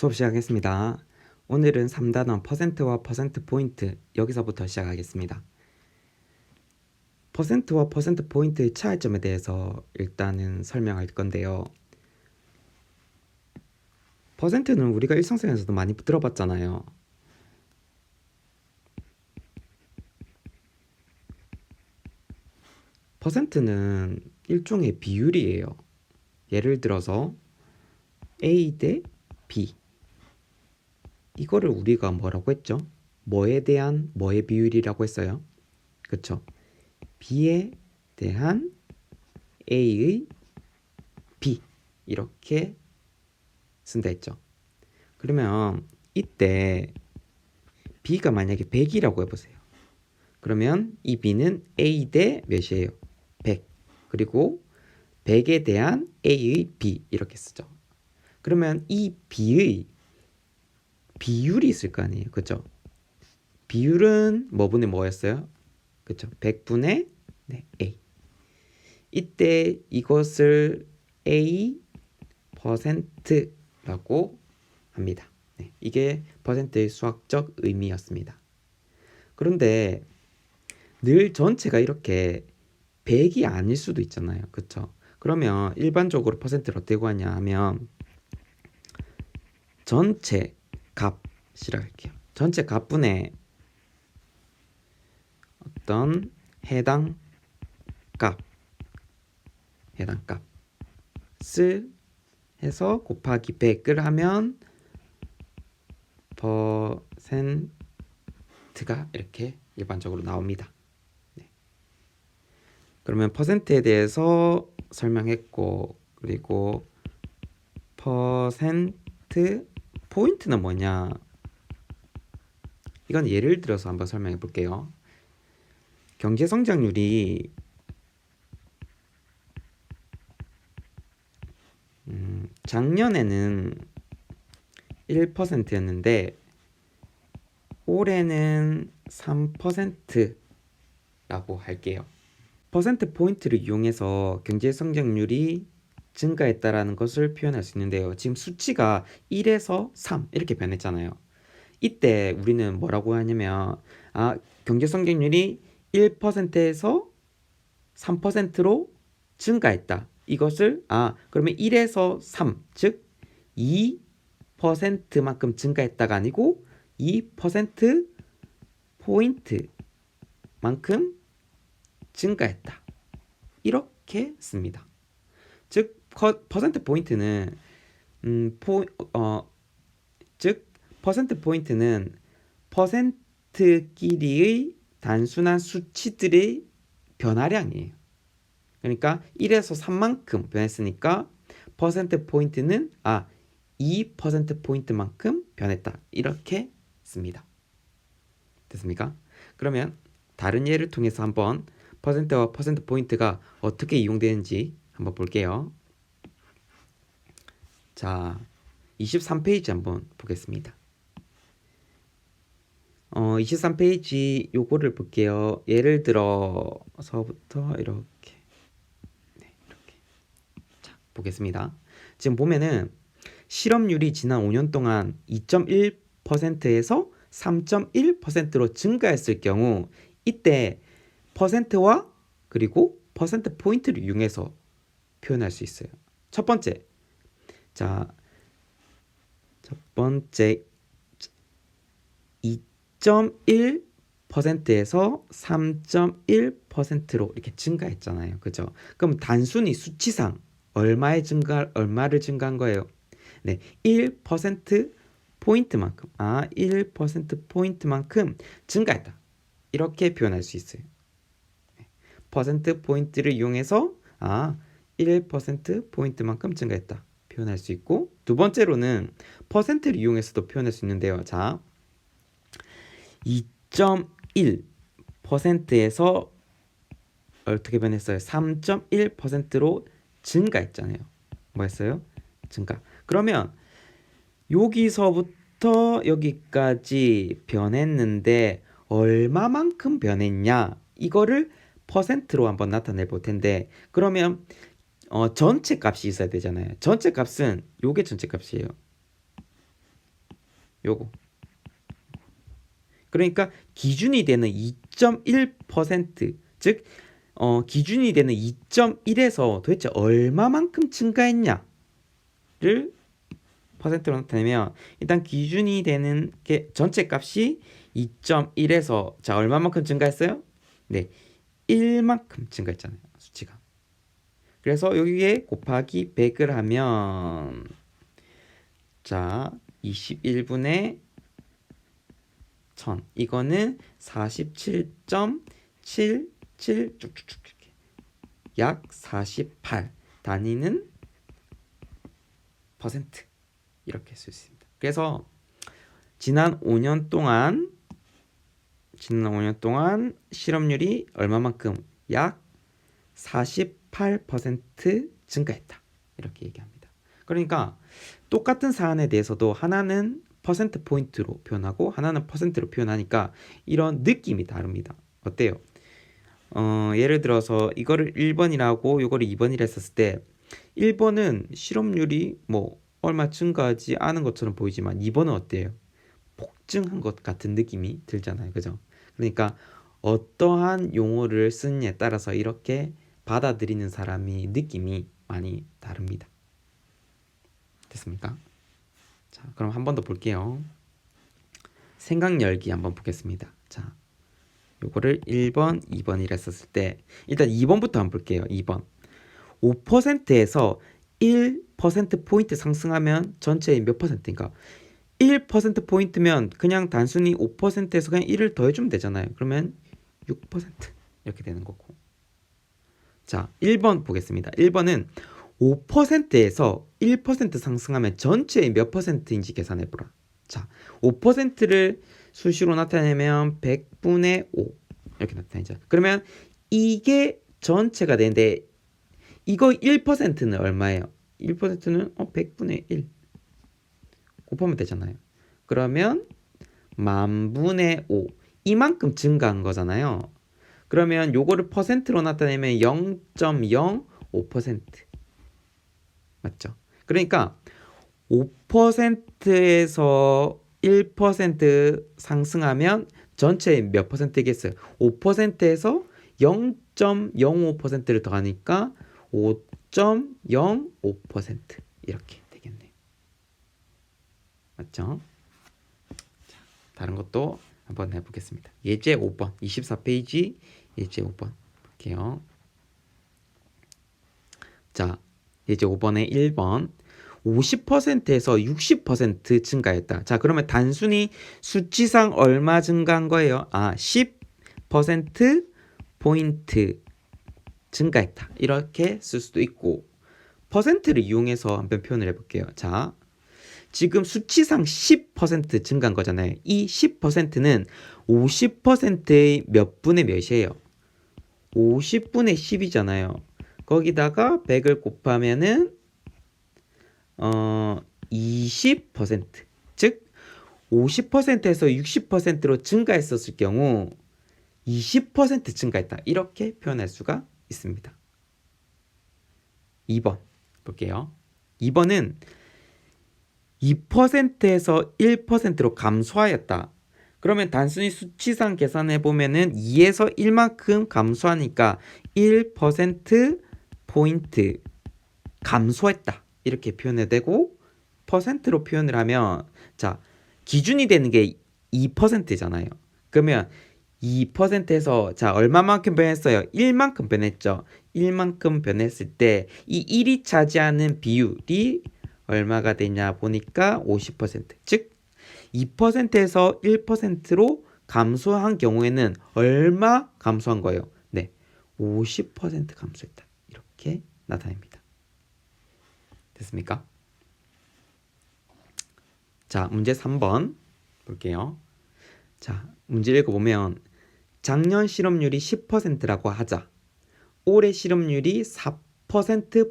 수업 시작하겠습니다. 오늘은 3단원 퍼센트와 퍼센트 포인트 여기서부터 시작하겠습니다. 퍼센트와 퍼센트 포인트의 차이점에 대해서 일단은 설명할 건데요. 퍼센트는 우리가 일상생활에서도 많이 들어봤잖아요. 퍼센트는 일종의 비율이에요. 예를 들어서 A 대 B. 이거를 우리가 뭐라고 했죠? 뭐에 대한 뭐의 비율이라고 했어요? 그쵸? B에 대한 A의 B. 이렇게 쓴다 했죠. 그러면 이때 B가 만약에 100이라고 해보세요. 그러면 이 B는 A 대 몇이에요? 100. 그리고 100에 대한 A의 B 이렇게 쓰죠. 그러면 이 B의 비율이 있을 거 아니에요. 그죠? 비율은 뭐분의 뭐였어요? 그죠? 100분의 네, A. 이때 이것을 A 퍼센트라고 합니다. 네, 이게 퍼센트의 수학적 의미였습니다. 그런데 늘 전체가 이렇게 100이 아닐 수도 있잖아요. 그쵸? 그러면 일반적으로 퍼센트를 어떻게 구하냐 하면 전체 값이라 할게요. 전체 값분의 어떤 해당 값 해당 값을 해서 곱하기 100을 하면 퍼센트가 이렇게 일반적으로 나옵니다. 네. 그러면 퍼센트에 대해서 설명했고 그리고 퍼센트 포인트는 뭐냐? 이건 예를 들어서 한번 설명해 볼게요. 경제 성장률이 음, 작년에는 1%였는데 올해는 3%라고 할게요. 퍼센트 포인트를 이용해서 경제 성장률이 증가했다라는 것을 표현할 수 있는데요. 지금 수치가 1에서 3 이렇게 변했잖아요. 이때 우리는 뭐라고 하냐면 아, 경제 성장률이 1%에서 3%로 증가했다. 이것을 아, 그러면 1에서 3, 즉 2%만큼 증가했다가 아니고 2% 포인트만큼 증가했다. 이렇게 씁니다. 즉 퍼센트 포인트는 음, 포, 어, 즉 퍼센트 포인트는 퍼센트끼리의 단순한 수치들의 변화량이에요. 그러니까 1에서 3만큼 변했으니까 퍼센트 포인트는 아, 2% 포인트만큼 변했다. 이렇게 씁니다. 됐습니까? 그러면 다른 예를 통해서 한번 퍼센트와 퍼센트 포인트가 어떻게 이용되는지 한번 볼게요. 자, 23페이지 한번 보겠습니다. 어, 23페이지 요거를 볼게요. 예를 들어서부터 이렇게 네, 이렇게 자, 보겠습니다. 지금 보면은 실업률이 지난 5년 동안 2.1%에서 3.1%로 증가했을 경우 이때 퍼센트와 그리고 퍼센트 포인트를 이용해서 표현할 수 있어요. 첫 번째, 자, 첫 번째 2.1%에서 3.1%로 이렇게 증가했잖아요. 그죠? 그럼 단순히 수치상 얼마의 증가 얼마를 증가한 거예요? 네, 1% 포인트만큼 아, 1% 포인트만큼 증가했다. 이렇게 표현할 수 있어요. 네, 퍼센트 포인트를 이용해서 아, 1% 포인트만큼 증가했다. 표현할 수 있고 두 번째로는 퍼센트를 이용해서도 표현할 수 있는데요. 자, 2.1%에서 어떻게 변했어요? 3.1%로 증가했잖아요. 뭐였어요? 증가. 그러면 여기서부터 여기까지 변했는데 얼마만큼 변했냐? 이거를 퍼센트로 한번 나타내 볼 텐데 그러면 어, 전체 값이 있어야 되잖아요. 전체 값은 요게 전체 값이에요. 요거. 그러니까 기준이 되는 2.1% 즉, 어, 기준이 되는 2.1에서 도대체 얼마만큼 증가했냐를 퍼센트로 나타내면 일단 기준이 되는 게 전체 값이 2.1에서 자 얼마만큼 증가했어요? 네, 1만큼 증가했잖아요 수치가. 그래서 여기에 곱하기 100을 하면 자 21분의 1000 이거는 47.77 쭉쭉쭉 이렇게 약48 단위는 퍼센트. 이렇게 쓸 수 있습니다. 그래서 지난 5년 동안 지난 5년 동안 실업률이 얼마만큼? 약 48% 증가했다. 이렇게 얘기합니다. 그러니까 똑같은 사안에 대해서도 하나는 퍼센트 포인트로 표현하고 하나는 퍼센트로 표현하니까 이런 느낌이 다릅니다. 어때요? 어, 예를 들어서 이거를 1번이라고 이거를 2번이라 했었을 때 1번은 실업률이 뭐 얼마 증가하지 않은 것처럼 보이지만 2번은 어때요? 폭증한 것 같은 느낌이 들잖아요. 그죠? 그러니까 어떠한 용어를 쓰느냐에 따라서 이렇게 받아들이는 사람이 느낌이 많이 다릅니다. 됐습니까? 자, 그럼 한 번 더 볼게요. 생각 열기 한번 보겠습니다. 자, 요거를 1번, 2번이라 했었을 때 일단 2번부터 한번 볼게요. 2번. 5%에서 1% 포인트 상승하면 전체의 몇 퍼센트인가? 1% 포인트면 그냥 단순히 5%에서 그냥 1을 더해주면 되잖아요. 그러면 6% 이렇게 되는 거고. 자, 1번 보겠습니다. 1번은 5%에서 1% 상승하면 전체의 몇 퍼센트인지 계산해 보라. 자, 5%를 수시로 나타내면 100분의 5 이렇게 나타내죠. 그러면 이게 전체가 되는데 이거 1%는 얼마예요? 1%는 어 100분의 1 곱하면 되잖아요. 그러면 만분의 5 이만큼 증가한 거잖아요. 그러면 요거를 퍼센트로 나타내면 0.05% 맞죠? 그러니까 5%에서 1% 상승하면 전체 몇 퍼센트겠어요? 5%에서 0.05%를 더하니까 5.05% 이렇게 되겠네요. 맞죠? 자, 다른 것도 한번 해보겠습니다. 예제 5번, 24페이지 예제 5번 볼게요. 자, 예제 5번에 1번 50%에서 60% 증가했다. 자, 그러면 단순히 수치상 얼마 증가한 거예요? 아, 10% 포인트 증가했다. 이렇게 쓸 수도 있고 퍼센트를 이용해서 한번 표현을 해볼게요. 자, 지금 수치상 10% 증가한 거잖아요. 이 10%는 50%의 몇 분의 몇이에요? 50분의 10이잖아요. 거기다가 100을 곱하면은 어 20%. 즉 50%에서 60%로 증가했었을 경우 20% 증가했다. 이렇게 표현할 수가 있습니다. 2번 볼게요. 2번은 2%에서 1%로 감소하였다. 그러면 단순히 수치상 계산해 보면은 2에서 1만큼 감소하니까 1% 포인트 감소했다. 이렇게 표현해 되고 퍼센트로 표현을 하면 자, 기준이 되는 게 2%잖아요. 그러면 2%에서 자 얼마만큼 변했어요? 1만큼 변했죠. 1만큼 변했을 때 이 1이 차지하는 비율이 얼마가 되냐 보니까 50%. 즉 2%에서 1%로 감소한 경우에는 얼마 감소한 거예요? 네. 50% 감소했다. 이렇게 나타냅니다. 됐습니까? 자, 문제 3번 볼게요. 자, 문제 읽어보면 작년 실업률이 10%라고 하자. 올해 실업률이 4%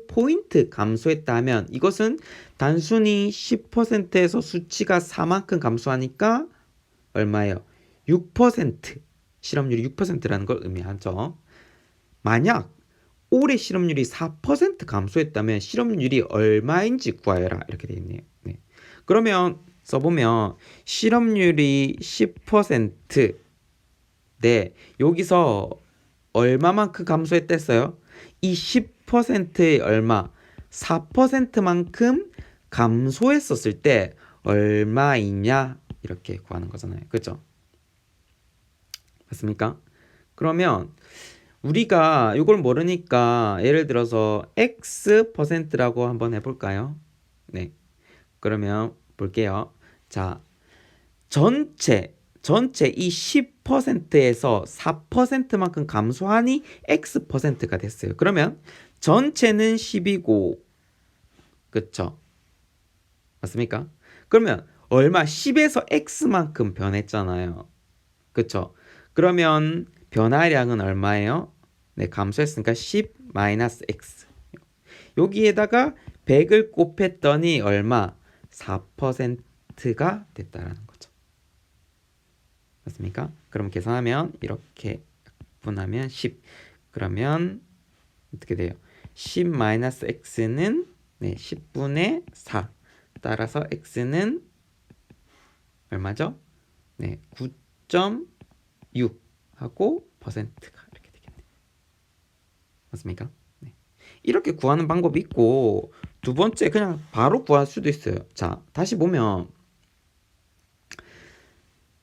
포인트 감소했다면 이것은 단순히 10%에서 수치가 4만큼 감소하니까 얼마예요? 6% 실업률이 6%라는 걸 의미하죠. 만약 올해 실업률이 4% 감소했다면 실업률이 얼마인지 구하여라 이렇게 되어 있네요. 네. 그러면 써보면 실업률이 10% 네, 여기서 얼마만큼 감소했댔어요? 이10% 의 얼마, 4%만큼 감소했었을 때 얼마이냐 이렇게 구하는 거잖아요. 그죠? 맞습니까? 그러면 우리가 이걸 모르니까 예를 들어서 x 퍼센트라고 한번 해볼까요? 네. 그러면 볼게요. 자, 전체 전체 이 10%에서 4%만큼 감소하니 x 퍼센트가 됐어요. 그러면 전체는 10이고 그쵸? 맞습니까? 그러면 얼마 10에서 x만큼 변했잖아요. 그쵸? 그러면 변화량은 얼마예요? 네, 감소했으니까 10 마이너스 x. 여기에다가 100을 곱했더니 얼마? 4%가 됐다라는. 맞습니까? 그럼 계산하면 이렇게 분하면 10. 그러면 어떻게 돼요? 10 마이너스 x는 네, 10분의 4. 따라서 x는 얼마죠? 네, 9.6 하고 퍼센트가 이렇게 되겠네요. 맞습니까? 네. 이렇게 구하는 방법이 있고 두 번째 그냥 바로 구할 수도 있어요. 자, 다시 보면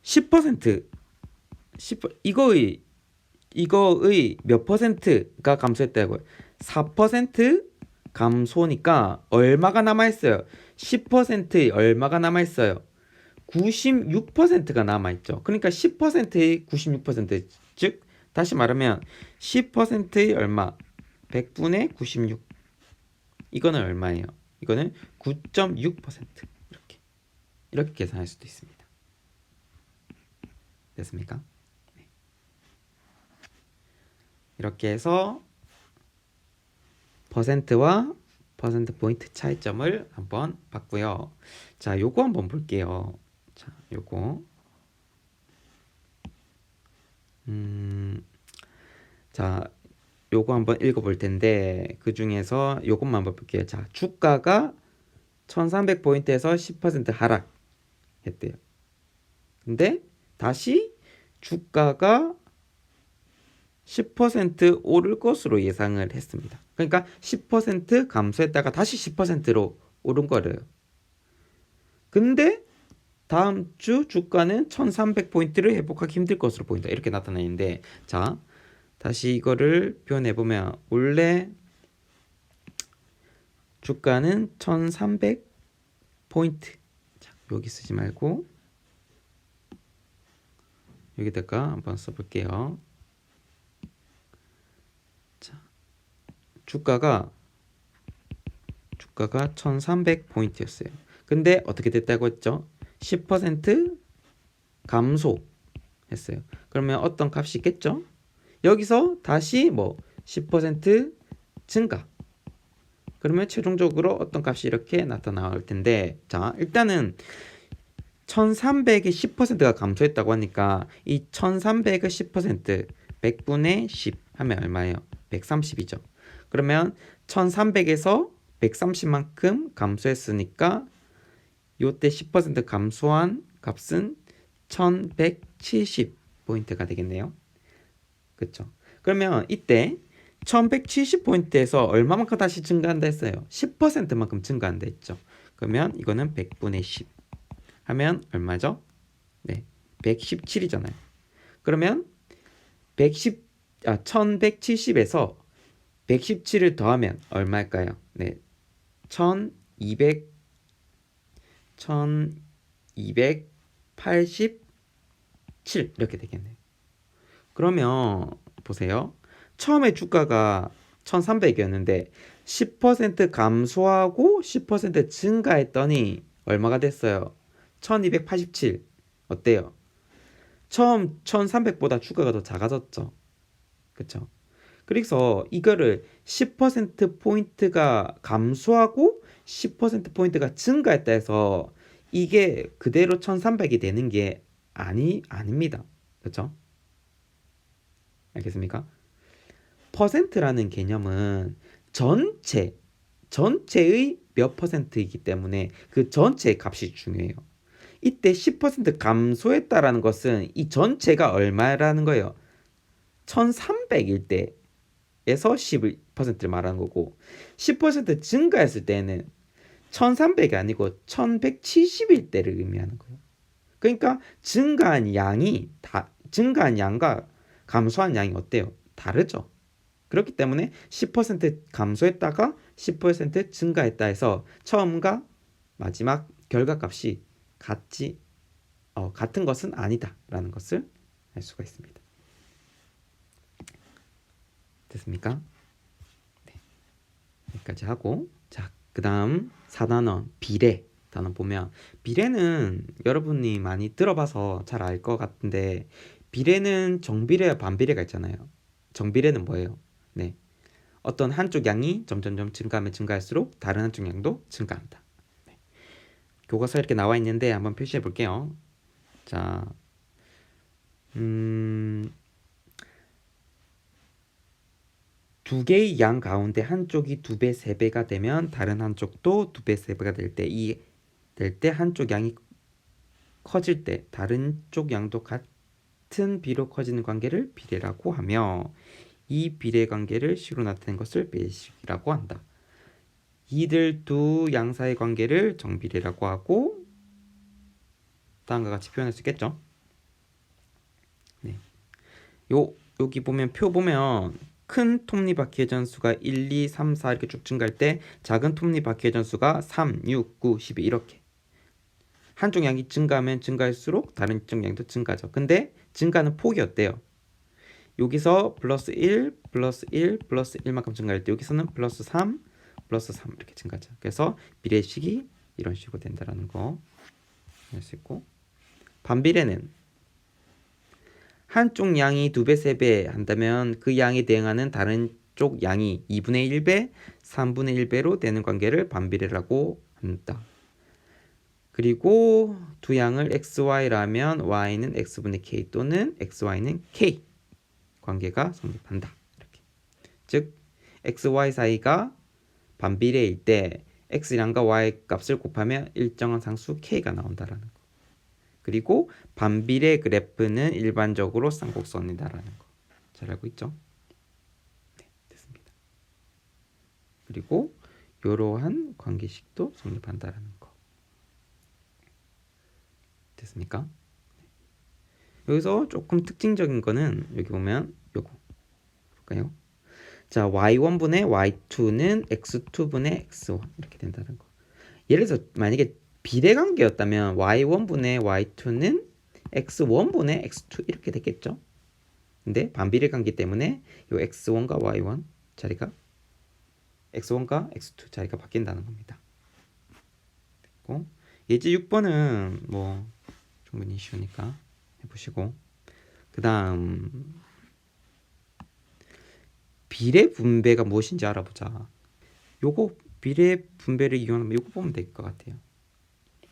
10% 10 이거의 이거의 몇 퍼센트가 감소했다고요? 4% 감소니까 얼마가 남아 있어요? 10%의 얼마가 남아 있어요? 96%가 남아 있죠. 그러니까 10%의 96%, 즉 다시 말하면 10%의 얼마? 100분의 96. 이거는 얼마예요? 이거는 9.6% 이렇게 이렇게 계산할 수도 있습니다. 됐습니까? 네. 이렇게 해서 퍼센트와 퍼센트 포인트 차이점을 한번 봤고요. 자, 요거 한번 볼게요. 자, 요거 음, 자, 요거 한번 읽어볼 텐데 그 중에서 요것만 볼게요. 자, 주가가 1300 포인트에서 10% 하락했대요. 근데 다시 주가가 10% 오를 것으로 예상을 했습니다. 그러니까 10% 감소했다가 다시 10%로 오른 거래요. 근데 다음 주 주가는 1300포인트를 회복하기 힘들 것으로 보인다. 이렇게 나타나는데 자, 다시 이거를 표현해 보면 원래 주가는 1300 포인트. 자, 여기 쓰지 말고 여기다가 한번 써볼게요. 자, 주가가 주가가 1300포인트였어요. 근데 어떻게 됐다고 했죠? 10% 감소 했어요. 그러면 어떤 값이 있겠죠? 여기서 다시 뭐 10% 증가. 그러면 최종적으로 어떤 값이 이렇게 나타나올 텐데 자 일단은 1300이 10%가 감소했다고 하니까 이 1300의 10% 100분의 10 하면 얼마예요? 130이죠. 그러면 1300에서 130만큼 감소했으니까 요때 10% 감소한 값은 1170 포인트가 되겠네요. 그렇죠? 그러면 이때 1170 포인트에서 얼마만큼 다시 증가한다 했어요? 10%만큼 증가한다 했죠. 그러면 이거는 100분의 10 하면 얼마죠? 네. 117이잖아요. 그러면 110 아 1170에서 117을 더하면 얼마일까요? 네. 1200 1287 이렇게 되겠네요. 그러면 보세요. 처음에 주가가 1300이었는데 10% 감소하고 10% 증가했더니 얼마가 됐어요? 1287. 어때요? 처음 1300보다 주가가 더 작아졌죠. 그쵸? 그래서 이거를 10% 포인트가 감소하고 10% 포인트가 증가했다 해서 이게 그대로 1300이 되는 게 아니 아닙니다. 그렇죠? 알겠습니까? 퍼센트라는 개념은 전체 전체의 몇 퍼센트이기 때문에 그 전체의 값이 중요해요. 이때 10% 감소했다라는 것은 이 전체가 얼마라는 거예요. 1300일 때에서 11%를 말하는 거고 10% 증가했을 때는 1300이 아니고 1170일 때를 의미하는 거예요. 그러니까 증가한 양이 다 증가한 양과 감소한 양이 어때요? 다르죠. 그렇기 때문에 10% 감소했다가 10% 증가했다 해서 처음과 마지막 결과값이 같지 어, 같은 것은 아니다라는 것을 알 수가 있습니다. 됐습니까? 네. 여기까지 하고 자 그다음 4단원 비례 단원 보면 비례는 여러분이 많이 들어봐서 잘 알 것 같은데 비례는 정비례와 반비례가 있잖아요. 정비례는 뭐예요? 네. 어떤 한쪽 양이 점점점 증가하면 증가할수록 다른 한쪽 양도 증가한다. 네. 교과서에 이렇게 나와 있는데 한번 표시해 볼게요. 자, 음, 두 개의 양 가운데 한쪽이 두 배, 세 배가 되면 다른 한쪽도 두 배, 세 배가 될 때 이 될 때 한쪽 양이 커질 때 다른 쪽 양도 같은 비로 커지는 관계를 비례라고 하며 이 비례 관계를 식으로 나타낸 것을 배식이라고 한다. 이들 두 양사의 관계를 정비례라고 하고 다음과 같이 표현할 수 있겠죠. 네. 요 여기 보면 표 보면 큰 톱니바퀴의 전수가 1, 2, 3, 4 이렇게 쭉 증가할 때 작은 톱니바퀴의 전수가 3, 6, 9, 12 이렇게 한쪽 양이 증가하면 증가할수록 다른 쪽 양도 증가죠. 근데 증가는 폭이 어때요? 여기서 플러스 1, 플러스 1, 플러스 1만큼 증가할 때 여기서는 플러스 3, 플러스 3 이렇게 증가하죠. 그래서 비례식이 이런 식으로 된다라는 거 알 수 있고 반비례는 한쪽 양이 두 배, 세 배 한다면 그 양에 대응하는 다른 쪽 양이 2분의 1배, 3분의 1배로 되는 관계를 반비례라고 한다. 그리고 두 양을 xy라면 y는 x분의 k 또는 xy는 k 관계가 성립한다. 이렇게. 즉 xy 사이가 반비례일 때 x량과 y 값을 곱하면 일정한 상수 k가 나온다라는 거. 그리고 반비례 그래프는 일반적으로 쌍곡선이다라는 거. 잘 알고 있죠? 네, 됐습니다. 그리고 이러한 관계식도 성립한다라는 거. 됐습니까? 여기서 조금 특징적인 거는 여기 보면 요거 볼까요? 자, y1분의 y2는 x2분의 x1 이렇게 된다는 거. 예를 들어서 만약에 비례 관계였다면 y1분의 y2는 x1분의 x2 이렇게 됐겠죠? 근데 반비례 관계 때문에 요 x1과 y1 자리가 x1과 x2 자리가 바뀐다는 겁니다. 됐고 예제 6번은 뭐 충분히 쉬우니까 해보시고 그 다음 비례 분배가 무엇인지 알아보자. 요거 비례 분배를 이용하면 요거 보면 될 것 같아요.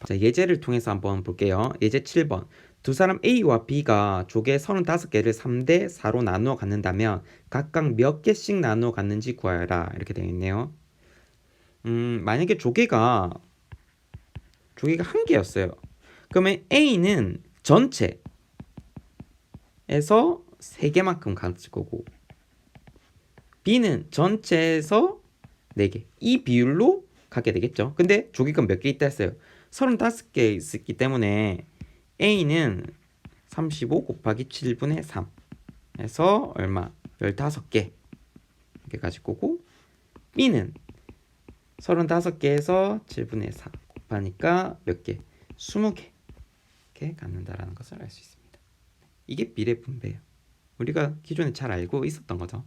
자, 예제를 통해서 한번 볼게요. 예제 7번. 두 사람 A와 B가 조개 35개를 3대 4로 나누어 갖는다면 각각 몇 개씩 나누어 갖는지 구하여라. 이렇게 되어 있네요. 음, 만약에 조개가 조개가 한 개였어요. 그러면 A는 전체에서 3개만큼 가질 거고 B는 전체에서 4개. 이 비율로 갖게 되겠죠. 근데 조개가 몇개 있다 했어요. 35개 있기 때문에 A는 35 곱하기 7분의 3 해서 얼마? 15개 이렇게 가질 거고 B는 35개에서 7분의 4 곱하니까 몇 개? 20개 이렇게 갖는다라는 것을 알 수 있습니다. 이게 비례 분배예요. 우리가 기존에 잘 알고 있었던 거죠.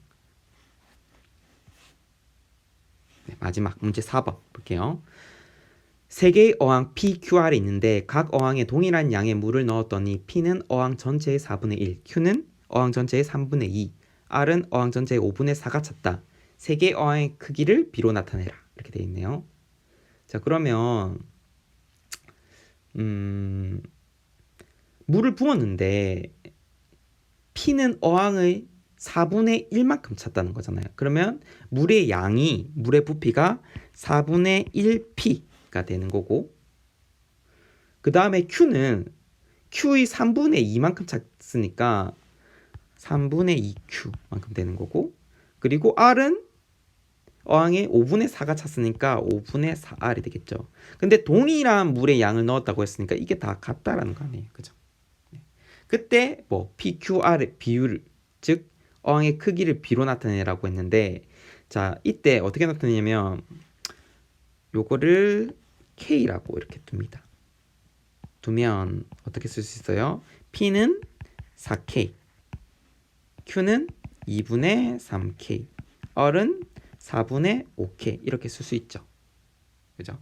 네, 마지막 문제 4번 볼게요. 세 개의 어항 P, QR이 있는데 각 어항에 동일한 양의 물을 넣었더니 P는 어항 전체의 4분의 1, Q는 어항 전체의 3분의 2, R은 어항 전체의 5분의 4가 찼다. 세 개의 어항의 크기를 B로 나타내라. 이렇게 되어 있네요. 자, 그러면 음, 물을 부었는데 P는 어항의 4분의 1만큼 찼다는 거잖아요. 그러면 물의 양이 물의 부피가 4분의 1P가 되는 거고 그 다음에 Q는 Q의 3분의 2만큼 찼으니까 3분의 2Q만큼 되는 거고 그리고 R은 어항에 5분의 4가 찼으니까 5분의 4R이 되겠죠. 근데 동일한 물의 양을 넣었다고 했으니까 이게 다 같다라는 거 아니에요. 그죠? 네. 그때 뭐 PQR의 비율 즉 어항의 크기를 B로 나타내라고 했는데 자 이때 어떻게 나타내냐면 요거를 K라고 이렇게 둡니다. 두면 어떻게 쓸 수 있어요? P는 4K, Q는 2분의 3K, R은 4분의 5K 이렇게 쓸 수 있죠. 그죠?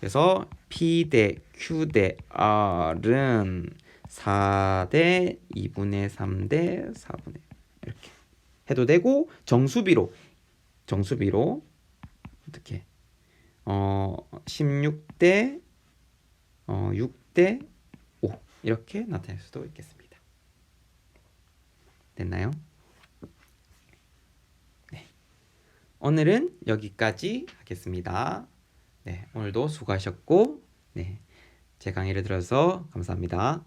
그래서 P 대 Q 대 R은 4대 2분의 3대 4분의 이렇게 해도 되고 정수비로 정수비로 어떻게 어 16대 어 6대 5 이렇게 나타낼 수도 있겠습니다. 됐나요? 네. 오늘은 여기까지 하겠습니다. 네, 오늘도 수고하셨고 네. 제 강의를 들어서 감사합니다.